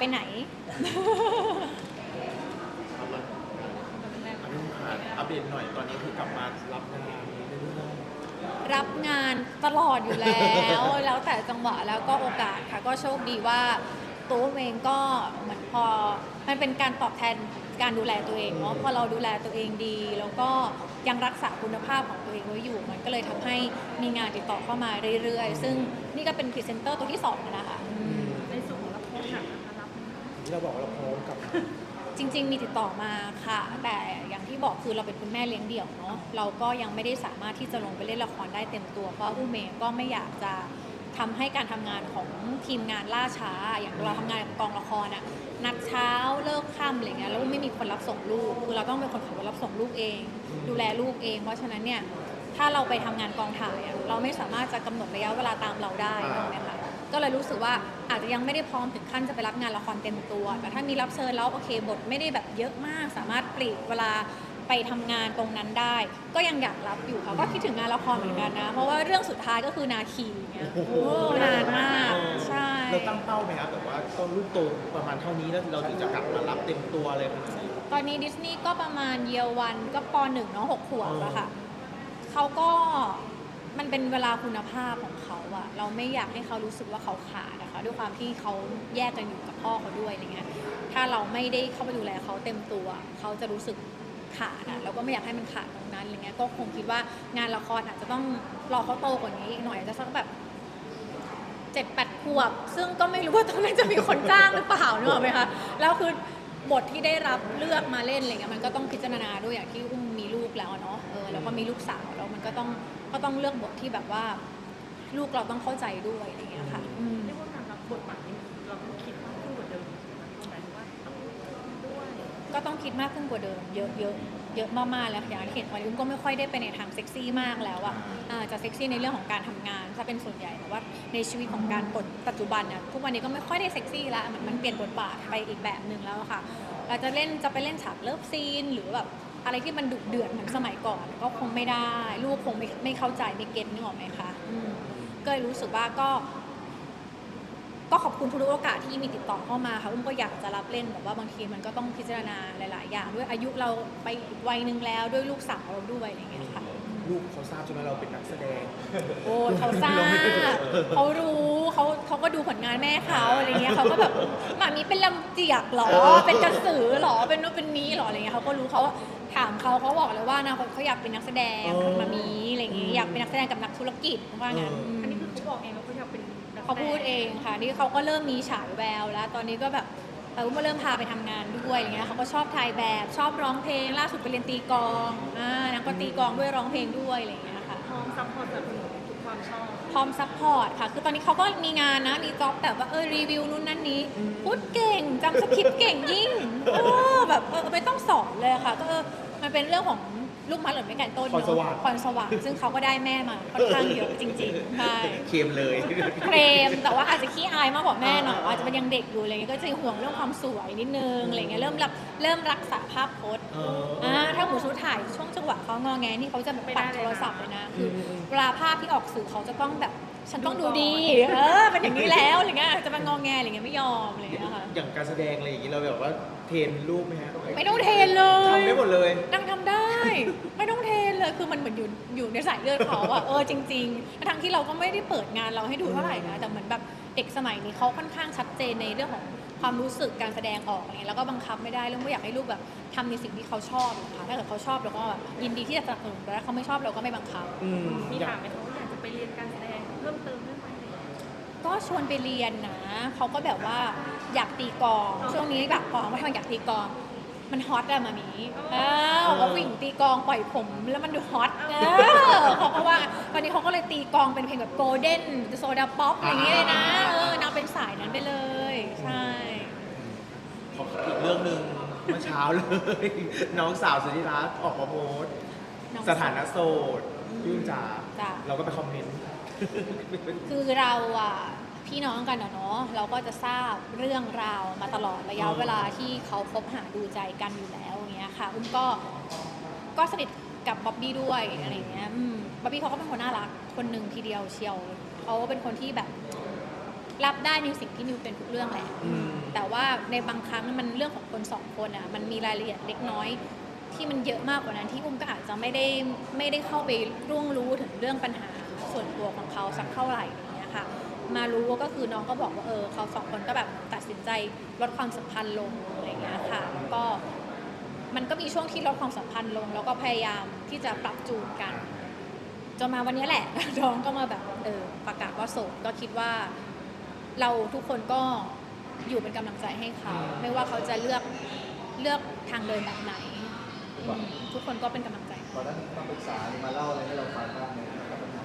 ไปไหนเอาละอันนี้ค่ะอัปเดตหน่อยตอนนี้คือกลับมารับงานเรื่อยรับงานตลอดอยู่แล้ว แล้วแต่จังหวะแล้วก็โอกาสค่ะ ก็โชคดีว่าตัวเองก็เหมือนพอ มันเป็นการตอบแทนการดูแลตัวเองเนาะ พอเราดูแลตัวเองดี แล้วก็ยังรักษาคุณภาพของตัวเองไว้อยู่ มันก็เลยทำให้มีงานติดต่อเข้ามาเรื่อยๆ ซึ่งนี่ก็เป็นพรีเซนเตอร์ตัวที่สองแล้วนะคะใน ที่เราบอกว่าเราพร้อมกับจริง ๆ มีติดต่อมาค่ะ แต่อย่างที่บอกคือเราเป็นคุณแม่เลี้ยงเดี่ยวเนาะเราก็ยังไม่ได้สามารถที่จะลงไปเล่นละครได้เต็มตัว เพราะอุ้มเองก็ไม่อยากจะทำให้การทำงานของทีมงานล่าช้า อย่างเราทำงานกับกองละครอะนัดเช้าเลิกค่ำอะไรเงี้ยแล้วไม่มีคนรับส่งลูกคือเราต้องเป็นคนขับรถรับส่งลูกเอง ดูแลลูกเอง เพราะฉะนั้นเนี่ยถ้าเราไปทำงานกองถ่ายอะเราไม่สามารถจะกำหนดระยะเวลาตามเราได้ถูกไหมคะ ก็เลยรู้สึกว่าอาจจะยังไม่ได้พร้อมถึงขั้นจะไปรับงานละครเต็มตัว แต่ถ้ามีรับเชิญแล้วโอเคบทไม่ได้แบบเยอะมาก สามารถปลีกเวลาไปทำงานตรงนั้นได้ ก็ยังอยากรับอยู่ค่ะก็คิดถึงงานละครเหมือนกันนะ เพราะว่าเรื่องสุดท้ายก็คือนาคีเนี่ยโอ้โหโอ้นานมากใช่ เราตั้งเป้าไหมครับแบบว่าต้นลูกโตประมาณเท่านี้แล้วเราถึงจะกลับมารับเต็มตัวเลยขนาดนี้ ตอนนี้ดิสนีย์ก็ประมาณเยียวันก็ปหนึ่งเนาะหกขวบอะค่ะ เขาก็ มันเป็นเวลาคุณภาพของเขาอะเราไม่อยากให้เขารู้สึกว่าเขาขาดนะคะด้วยความที่เขาแยกกันอยู่กับพ่อเขาด้วยอะไรเงี้ยถ้าเราไม่ได้เข้าไปดูแลเขาเต็มตัว เขาจะรู้สึกขาดอะเราก็ไม่อยากให้มันขาดตรงนั้นอะไรเงี้ยก็คงคิดว่างานละครอาจจะต้องรอเขาโตกว่านี้อีกหน่อยอาจจะสักแบบเจ็ดแปดขวบ ซึ่งก็ไม่รู้ว่าตอนนั้นจะมีคนจ้างหรือเปล่าเนอะไหมคะแล้วคือบทที่ได้รับเลือกมาเล่นอะไรเงี้ยมันก็ต้องพิจารณาด้วยอย่างที่อุ้มมีลูกแล้วเนาะเออแล้วก็มีลูกสาวแล้วมันก็ต้อง ก็ต้องเลือกบทที่แบบว่า ลูกเราต้องเข้าใจด้วยอะไรเงี้ยค่ะอืม เรียกว่าการรับบทบาทนี้เราต้องคิดมากขึ้นกว่าเดิมหมายถึงว่าต้องด้วยก็ต้องคิดมากขึ้นกว่าเดิมเยอะเยอะเยอะมากๆแล้วอย่างที่เห็นวันนี้อุ้มก็ไม่ค่อยได้ไปในทางเซ็กซี่มากแล้วอะอ่าจะเซ็กซี่ในเรื่องของการทำงานถ้าเป็นส่วนใหญ่แต่ว่าในชีวิตของการบทปัจจุบันเนี่ยทุกวันนี้ก็ไม่ค่อยได้เซ็กซี่ละมันมันเปลี่ยนบทบาทไปอีกแบบหนึ่งแล้วอะค่ะ เราจะเล่นจะไปเล่นฉากเลิฟซีนหรือแบบ อะไรที่มันดุเดือดเหมือนสมัยก่อน ก็คงไม่ได้ ลูกคงไม่ไม่เข้าใจไม่เก็ตนึกออกไหมคะอืมก็เลยรู้สึกว่าก็ ก็ขอบคุณทุกโอกาสที่มีติดต่อเข้ามาค่ะอุ้มก็อยากจะรับเล่นแบบว่าบางทีมันก็ต้องพิจารณาหลาย ๆ อย่างด้วยอายุเราไปอีกวัยหนึ่งแล้วด้วยลูกสาวเราด้วยอะไรอย่างเงี้ยค่ะ ลูกเขาทราบใช่ไหมเราเป็นนักแสดง โอ้ยเขาทราบเขารู้เขาเขาก็ดูผลงานแม่เขาอะไรเงี้ยเขาก็แบบหมามีเป็นลำเจียกเหรอ เป็นกระสือเหรอ เป็นนู้นเป็นนี้เหรออะไรเงี้ยเขาก็รู้เขาถามเขาเขาบอกเลยว่านะเขาเขาอยากเป็นนักแสดงเออมามีอะไรเงี้ยอยากเป็นนักแสดงกับนักธุรกิจว่างั้นเออมอันนี้คือเขาบอกเองว่าเขาอยากเป็นนักแสดงเขาพูดเองค่ะ นี่เขาก็เริ่มมีฉายแววแล้ว ตอนนี้ก็แบบเออก็เริ่มพาไปทำงานด้วยอย่างเงี้ยเขาก็ชอบถ่ายแบบชอบร้องเพลง ล่าสุดไปเรียนตีกลองอ่านางก็ตีกลองด้วยร้องเพลงด้วยอะไรอย่างเงี้ยค่ะพร้อมซัพพอร์ตสนับสนุนทุกความชอบพร้อมซัพพอร์ตค่ะ คือตอนนี้เขาก็มีงานนะมีจ็อบแบบว่าเออรีวิวนู่นนั่นนี้พูดเก่งจำสคริปต์เก่งยิ่งเออแบบเออไม่ต้องสอนเลยค่ะ ก็เออมันเป็นเรื่องของ ลูกมัดหล่นไม่ไก่ต้นพรสวรรค์ พรสว่างซึ่งเขาก็ได้แม่มาค่อนข้างเยอะจริงๆใช่ เค็มเลย เครมแต่ว่าอาจจะขี้อายมากกว่าแม่หน่อยอาจจะเป็นยังเด็กอยู่อะไรเงี้ยก็จะห่วงเรื่องความสวยนิดนึงอะไรเงี้ยเริ่มรับเริ่มรักษาภาพพจน์เอออ่าถ้าหมูชุดถ่ายช่วงจังหวะเขางอแงนี่เขาจะแบบปัดโทรศัพท์เลยนะคืออเวลาภาพที่ออกสื่อเขาจะต้องแบบ ฉันต้องดูดีเออเป็นอย่างนี้แล้วอะไรเงี้ยจะมางอแงอะไรเงี้ยไม่ยอมอะไรเงี้ยค่ะ อย่างการแสดงอะไรอย่างนี้เราแบบว่า เทรนลูกไหมฮะไม่ต้องเทรนเลย ทำได้หมดเลย นางทำได้ ไม่ต้องเทรนเลยคือมันเหมือนอยู่อยู่ในสายเลือดเขาอะ เออจริงๆทั้งที่เราก็ไม่ได้เปิดงานเราให้ดูเท่าไหร่นะแต่เหมือนแบบเด็กสมัยนี้เขาค่อนข้างชัดเจนในเรื่องของความรู้สึกการแสดงออกอะไรเงี้ยแล้วก็บังคับไม่ได้เรื่องไม่อยากให้ลูกแบบทำในสิ่งที่เขาชอบนะคะถ้าเกิดเขาชอบเราก็แบบยินดีที่จะสนับสนุนแต่ถ้าเขาไม่ชอบเราก็ไม่บังคับ อืมมีถามไหมคะว่าอยากจะไปเรียนการ ชวนไปเรียนนะเขาก็แบบว่าอยากตีกลองช่วงนี้แบบกลองว่าทำไมอยากตีกลอง มันฮอตอะมามีเออว่าวิ่งตีกลองปล่อยผมแล้วมันดูฮอตเออเขาก็ว่าตอนนี้เขาก็เลยตีกลองเป็นเพลงแบบโกลเด้นโซดาป๊อปอะไรอย่างเงี้ยเลยนะเออนางเป็นสายนั้นไปเลย ใช่ขออีกเรื่องหนึ่งเมื่อเช้าเลย น้องสาวสุธิรัตน์ออกมาโพสต์น้อง สถานะโสดยุ่นจ๋าจ้ะ เราก็ไปคอมเมนต์ คือเราอะ พี่น้องกันอะเนาะเราก็จะทราบเรื่องราวมาตลอดระยะเวลาที่เขาคบหาดูใจกันอยู่แล้วอย่างเงี้ยค่ะอุ้มก็ก็สนิทกับบ๊อบบี้ด้วยอะไรอย่างเงี้ยอืมบ๊อบบี้เขาก็เป็นคนน่ารักคนหนึ่งทีเดียวเชียวเขาเป็นคนที่แบบ รับได้ในสิ่งที่นิวเป็นทุกเรื่องแหละ อืม แต่ว่าในบางครั้งมันเรื่องของคนสองคนอะมันมีรายละเอียดเล็กน้อย ที่มันเยอะมากกว่านั้นที่อุ้มก็อาจจะไม่ได้ไม่ได้เข้าไปร่วงรู้ถึงเรื่องปัญหาส่วนตัวของเขาสักเท่าไหร่อย่างเงี้ยค่ะ มารู้ก็คือน้องก็บอกว่าเออเขาสองคนก็แบบตัดสินใจลดความสัมพันธ์ลงอะไรอย่างเงี้ยค่ะแล้วก็มันก็มีช่วงที่ลดความสัมพันธ์ลง แล้วก็พยายามที่จะปรับจูนกัน จนมาวันนี้แหละน้องก็มาแบบเออประกาศว่าโสดก็คิดว่า เราทุกคนก็อยู่เป็นกำลังใจให้เขาไม่ว่าเขาจะเลือกเลือกทางเดินแบบไหนอืมทุกคนก็เป็นกำลังใจตอนนั้นมาปรึกษาหรือมาเล่าอะไรให้เราฟังบ้างไหมครับปัญหา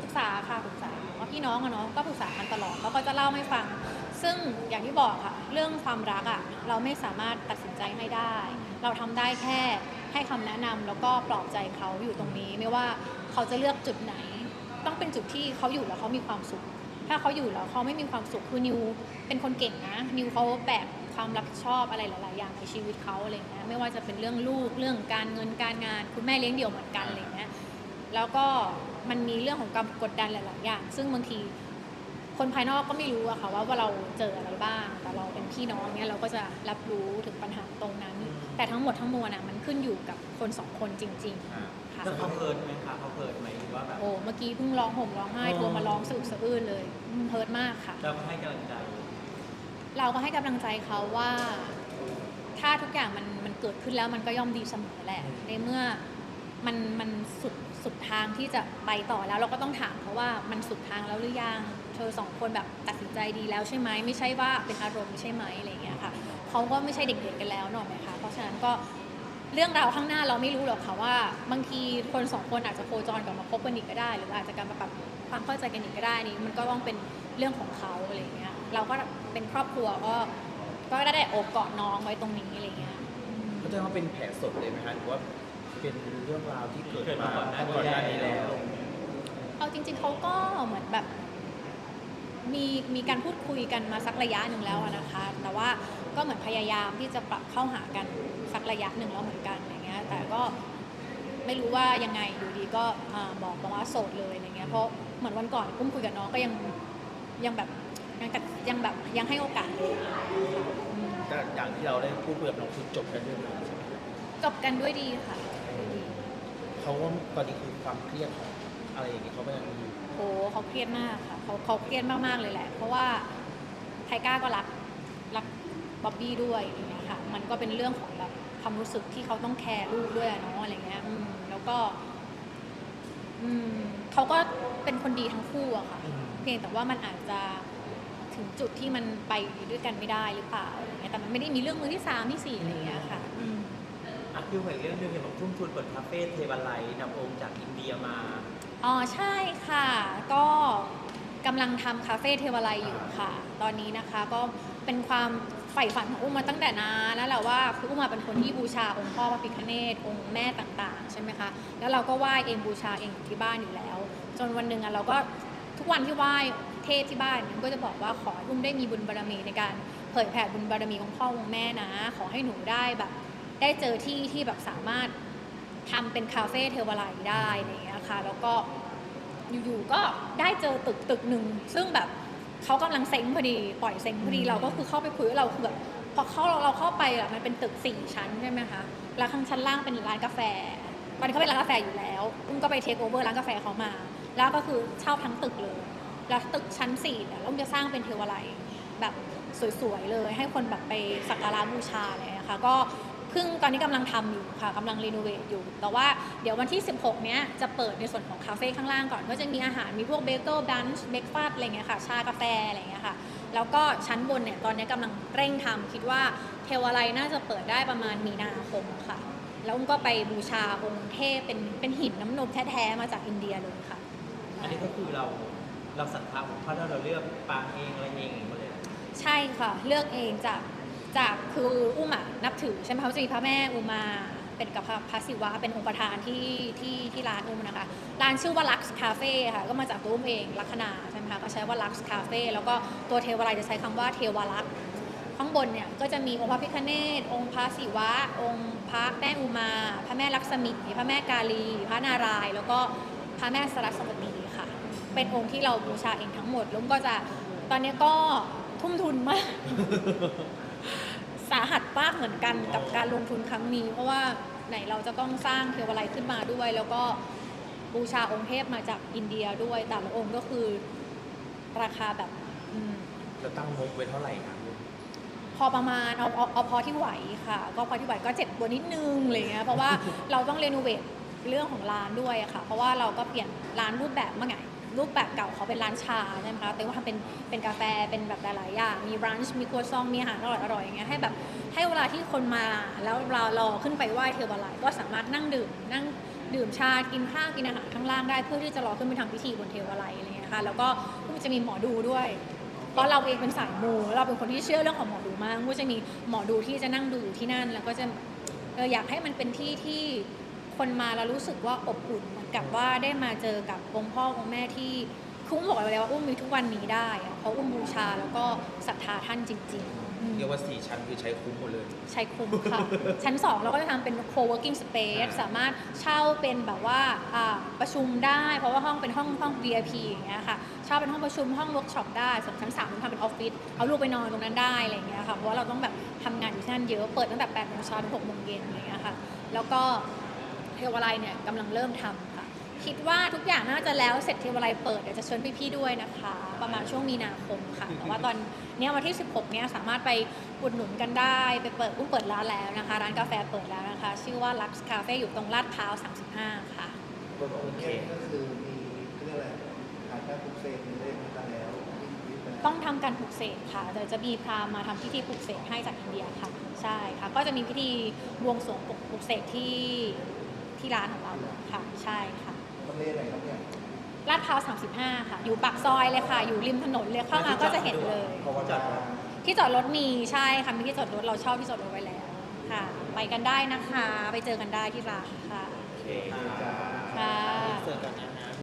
ปรึกษาค่ะปรึกษา ว่าพี่น้องอะเนาะก็ปรึกษากันตลอดเขาก็จะเล่าให้ฟัง ซึ่งอย่างที่บอกค่ะเรื่องความรักอะเราไม่สามารถตัดสินใจให้ได้ เราทำได้แค่ให้คำแนะนำแล้วก็ปลอบใจเขาอยู่ตรงนี้ ไม่ว่าเขาจะเลือกจุดไหน ต้องเป็นจุดที่เขาอยู่แล้วเขามีความสุข ถ้าเขาอยู่แล้วเขาไม่มีความสุขคือนิวเป็นคนเก่งนะ นิวเขาแบกความรับผิดชอบอะไรหลาย ๆ อย่างในชีวิตเขาอะไรเงี้ยไม่ว่าจะเป็นเรื่องลูกเรื่องการเงินการงาน คุณแม่เลี้ยงเดี่ยวเหมือนกันอะไรเงี้ย แล้วก็มันมีเรื่องของการกดดันหลาย ๆ อย่าง ซึ่งบางทีคนภายนอกก็ไม่รู้อะค่ะว่าว่าเราเจออะไรบ้าง แต่เราเป็นพี่น้องเนี่ยเราก็จะรับรู้ถึงปัญหาตรงนั้น แต่ทั้งหมดทั้งมวลอะมันขึ้นอยู่กับคนสองคนจริง ๆ ค่ะ แล้วเขาเพิร์ดไหมคะเขาเพิร์ดไหมหรือว่าแบบ โอ้ เมื่อกี้เพิ่งร้องห่มร้องไห้โทรมาร้องสะอึกสะอื้นเลยอืมเพิร์ดมากค่ะ เราก็ให้กำลังใจ เราก็ให้กำลังใจเขาว่า ถ้าทุกอย่างมันมันเกิดขึ้นแล้วมันก็ย่อมดีเสมอแหละ ในเมื่อมันมันสุด สุดทางที่จะไปต่อแล้วเราก็ต้องถามเขาว่ามันสุดทางแล้วหรือยังเธอสองคนแบบตัดสินใจดีแล้วใช่ไหมไม่ใช่ว่าเป็นอารมณ์ใช่ไหมอะไรอย่างเงี้ยค่ะเขาก็ไม่ใช่เด็กๆกันแล้วเนอะไหมคะเพราะฉะนั้นก็เรื่องราวข้างหน้าเราไม่รู้หรอกค่ะว่า บางทีคนสองคนอาจจะโคจรกลับมาคบกันอีกก็ได้ หรือว่าอาจจะกลับมาปรับความเข้าใจกันอีกก็ได้นี่มันก็ต้องเป็นเรื่องของเขาอะไรอย่างเงี้ยเราก็เป็นครอบครัวก็ก็ได้แต่โอบกอดน้องไว้ตรงนี้อะไรอย่างเงี้ยก็จะว่าเป็นแผลสดเลยไหมคะหรือว่า เป็นเรื่องราวที่เกิดเกิดมามาก่อนหน้านี้ก่อนหน้านี้แล้ว เอาจริง ๆเขาก็เหมือนแบบมีมีการพูดคุยกันมาสักระยะหนึ่งแล้วอะนะคะ แต่ว่าก็เหมือนพยายามที่จะปรับเข้าหากันสักระยะหนึ่งแล้วเหมือนกันอย่างเงี้ย แต่ก็ไม่รู้ว่ายังไงอยู่ดีก็อ่าบอกบอกว่าโสดเลยอะไรเงี้ย เพราะเหมือนวันก่อนกุ้มคุยกับน้องก็ยังยังแบบยังกัดยังแบบยังให้โอกาสเลยอืมก็อย่างที่เราได้พูดคุยกับน้องคือจบกันด้วยดีใช่ไหมจบกันด้วยดีค่ะด้วยดี เขาว่าตอนนี้คือความเครียดของอะไรอย่างนี้เขาไม่ยังมีโอ้เขาเครียดมากค่ะเขาเขาเครียดมากๆเลยแหละ เพราะว่าไทก้าก็รักรักบ๊อบบี้ด้วยอย่างเงี้ยค่ะ มันก็เป็นเรื่องของแบบความรู้สึกที่เขาต้องแคร์ลูกด้วยอะเนาะอะไรเงี้ยอืมแล้วก็ อืมเขาก็เป็นคนดีทั้งคู่อะค่ะ เพียงแต่ว่ามันอาจจะถึงจุดที่มันไปด้วยกันไม่ได้หรือเปล่าอะไรเงี้ยแต่มันไม่ได้มีเรื่องมือที่สามที่สี่อะไรเงี้ยค่ะอืม อะคือเหมือนเรื่องหนึงเห็นบอกทุ่มทุนเปิดคาเฟ่เทวันไลท์นำองค์จากอินเดียมา อ๋อใช่ค่ะ ก็กำลังทำคาเฟ่เทวาลัยอยู่ค่ะ ตอนนี้นะคะก็เป็นความใฝ่ฝันของอุ้มมาตั้งแต่นานแล้วแหละว่าคืออุ้มมาเป็นคนที่บูชาองค์พ่อพระพิฆเนศองค์แม่ต่างๆ ใช่ไหมคะ แล้วเราก็ไหว้เองบูชาเองอยู่ที่บ้านอยู่แล้ว จนวันหนึ่งอะเราก็ทุกวันที่ไหว้เทพที่บ้านก็จะบอกว่าขอให้อุ้มได้มีบุญบารมีในการเผยแผ่บุญบารมีของพ่อองค์แม่นะ ขอให้หนูได้แบบ ได้เจอที่ที่แบบสามารถทำเป็นคาเฟ่เทวาลัยได้อะไรอย่างเงี้ยค่ะแล้วก็อยู่ๆก็ได้เจอตึกตึกหนึ่งซึ่งแบบเขากำลังเซ็งพอดีปล่อยเซ็งพอดีเราก็คือเข้าไปคุยกับเราคือแบบพอเข้าเราเราเข้าไปอะมันเป็นตึกสี่ชั้นใช่ไหมคะแล้วข้างชั้นล่างเป็นร้านกาแฟตอนนี้เขาเป็นร้านกาแฟอยู่แล้วอุ้มก็ไปเทคโอเวอร์ร้านกาแฟเขามา แล้วก็คือเช่าทั้งตึกเลยแล้วตึกชั้นสี่เนี่ยอุ้มจะสร้างเป็นเทวาลัยแบบสวยๆเลย ให้คนแบบไปสักการะบูชาอะไรอย่างเลยค่ะก็ เพิ่งตอนนี้กำลังทำอยู่ค่ะกำลังรีโนเวทอยู่ แต่ว่าเดี๋ยววันที่ 16 เนี้ยจะเปิดในส่วนของคาเฟ่ข้างล่างก่อน ก็จะมีอาหารมีพวกเบเกิลดันช์เบรกฟาสต์อะไรเงี้ยค่ะ ชากาแฟอะไรเงี้ยค่ะ แล้วก็ชั้นบนเนี่ยตอนนี้กำลังเร่งทำคิดว่าเทวาลัยน่าจะเปิดได้ประมาณมีนาคมค่ะ แล้วอุ้มก็ไปบูชาองค์เทพเป็นเป็นหินน้ำนมแท้ๆมาจากอินเดียเลยค่ะ อันนี้ก็คือเราเราศรัทธาองค์พระแล้วเราเลือกปางเองอะไรเองอย่างหมดเลย ใช่ค่ะ เลือกเองจาก จากคืออุ้มอะนับถือใช่ไหมคะจะมีพระแม่อุมาเป็นกับพระศิวะเป็นองค์ประธานที่ที่ที่ร้านอุ้มนะคะ ร้านชื่อว่า Lux Cafe ค่ะก็มาจากตัวอุ้มเองลัคนาใช่ไหมคะก็ใช้ว่า Lux Cafe แล้วก็ตัวเทวาลัยจะใช้คำว่าเทวาลักษ์ข้างบนเนี่ยก็จะมีองค์พระพิฆเนศองค์พระศิวะ องค์พระแม่อุมา พระแม่ลักษมีพระแม่กาลี พระนารายแล้วก็พระแม่สรัสวตีค่ะ เป็นองค์ที่เราบูชาเองทั้งหมดล้วก็จะตอนนี้ก็ทุ่มทุนมาก สาหัสมากเหมือนกันกับการลงทุนครั้งนี้ เพราะว่าไหนเราจะต้องสร้างเทวาลัยขึ้นมาด้วย แล้วก็บูชาองค์เทพมาจากอินเดียด้วยแต่ละองค์ก็คือราคาแบบอืมจะตั้งงบไว้เท่าไหร่ครับพอประมาณเอาเอาเอาพอที่ไหวค่ะ ก็พอที่ไหวก็เจ็บตัวนิดนึงอะไรเงี้ยเพราะว่าเราต้องเรโนเวทเรื่องของร้านด้วยอะค่ะ เพราะว่าเราก็เปลี่ยนร้านรูปแบบเมื่อไง รูปแบบเก่าเขาเป็นร้านชาใช่ไหมคะแต่ว่าทำเป็นเป็นกาแฟเป็นแบบหลายๆอย่างมีรันช์มีครัวซองมีอาหารอร่อยๆอย่างเงี้ยให้แบบให้เวลาที่คนมาแล้วเรารอขึ้นไปไหว้เทวาลัยก็สามารถนั่งดื่มนั่งดื่มชา กินข้าว กินอาหารข้างล่างได้เพื่อที่จะรอขึ้นไปทำพิธีบนเทวาลัยอะไรเงี้ยค่ะ แล้วก็ก็จะมีหมอดูด้วย เพราะเราเองเป็นสายมูเราเป็นคนที่เชื่อเรื่องของหมอดูมากก็จะมีหมอดูที่จะนั่งดูอยู่ที่นั่น แล้วก็จะอยากให้มันเป็นที่ที่ คนมาแล้วรู้สึกว่าอบอุ่นเหมือนกับว่าได้มาเจอกับองค์พ่อองค์แม่ที่คุ้มบอกไปแล้วว่าอุ้มมีทุกวันนี้ได้อะเพราะอุ้มบูชาแล้วก็ศรัทธาท่านจริงๆอืมเรียกว่าสี่ชั้นคือใช้คุ้มหมดเลยใช้คุ้มค่ะ ชั้น 2 เราก็จะทำเป็น co-working space สามารถเช่าเป็นแบบว่าอ่าประชุมได้ เพราะว่าห้องเป็นห้องห้อง VIP อย่างเงี้ยค่ะเช่าเป็นห้องประชุมห้องเวิร์กช็อปได้ส่วนชั้น3เราทำเป็นออฟฟิศเอาลูกไปนอนตรงนั้นได้อะไรอย่างเงี้ยค่ะเพราะว่าเราต้องแบบทำงานอยู่ที่นั่นเยอะเปิดตั้งแต่8โมงเช้าถึง6โมงเย็นอะไรอย่างเงี้ยค่ะแล้วก็เทวาลัยเนี่ยกำลังเริ่มทำค่ะ คิดว่าทุกอย่างน่าจะแล้วเสร็จเทวาลัยเปิดเดี๋ยวจะเชิญพี่ๆด้วยนะคะ ประมาณช่วงมีนาคมค่ะ แต่ว่าตอนเนี้ยวันที่ 16 เนี้ยสามารถไปอุดหนุนกันได้ ไปเปิดอุ้มเปิดร้านแล้วนะคะ ร้านกาแฟเปิดแล้วนะคะ ชื่อว่า Lux Cafe อยู่ตรงลาดพร้าว 35 ค่ะกฎของเทพก็คือมีเรียกอะไรผ่านการปลุกเสกมีเลขมาแล้วมีวิธีการต้องทำการปลุกเสกค่ะเดี๋ยวจะมีพราหมณ์มาทำพิธีปลุกเสกให้จากอินเดียค่ะ ใช่ค่ะ ก็จะมีพิธีบวงสรวงปลุกปลุกเสกที่ ที่ร้านของเราค่ะ ใช่ค่ะทำเลไหนครับเนี่ยลาดพร้าว35 ค่ะ อยู่ปากซอยเลยค่ะ อยู่ริมถนนเลยเข้ามาก็จะเห็นเลยภาวนาที่จอดรถมีใช่ค่ะ มีที่จอดรถเราเช่าที่จอดรถไว้แล้วค่ะ ไปกันได้นะคะ ไปเจอกันได้ที่ร้านค่ะโอเคดีใจ